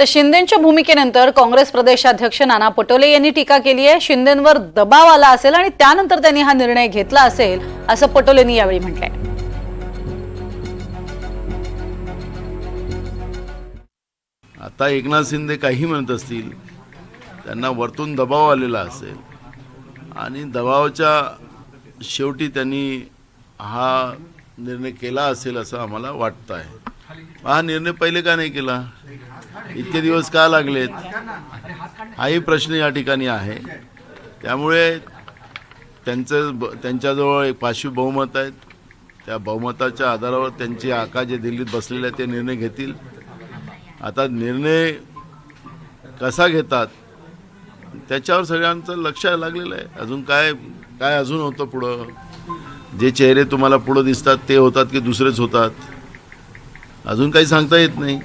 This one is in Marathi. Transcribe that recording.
तर शिंदेच्या भूमिकेनंतर काँग्रेस प्रदेशाध्यक्ष नाना पटोले यांनी टीका केली आहे. शिंदेंवर दबाव आला असेल आणि त्यानंतर त्यांनी हा निर्णय घेतला असेल असं पटोलेंनी यावेळी म्हटलंय. आता एकनाथ शिंदे काही म्हणत असतील त्यांना वरतून दबाव आलेला असेल. आणि दबावाच्या शेवटी त्यांनी हा निर्णय केला असेल असं आम्हाला वाटतं आहे हा निर्णय पहिले का नाही केला? इतके दिवस का लागलेत? हाही प्रश्न या ठिकाणी आहे. त्यामुळे त्यांचं ब- त्यांच्याजवळ एक पाचवी बहुमत आहेत. त्या बहुमताच्या आधारावर त्यांचे आका जे दिल्लीत बसलेले आहेत ते निर्णय घेतील. आता निर्णय कसा घेतात त्याच्यावर सगळ्यांचं लक्ष लागलेलं आहे. अजून काय काय अजून होतं पुढं? जे चेहरे तुम्हाला पुढं दिसतात ते होतात की दुसरेच होतात? अजून काही सांगता येत नाही.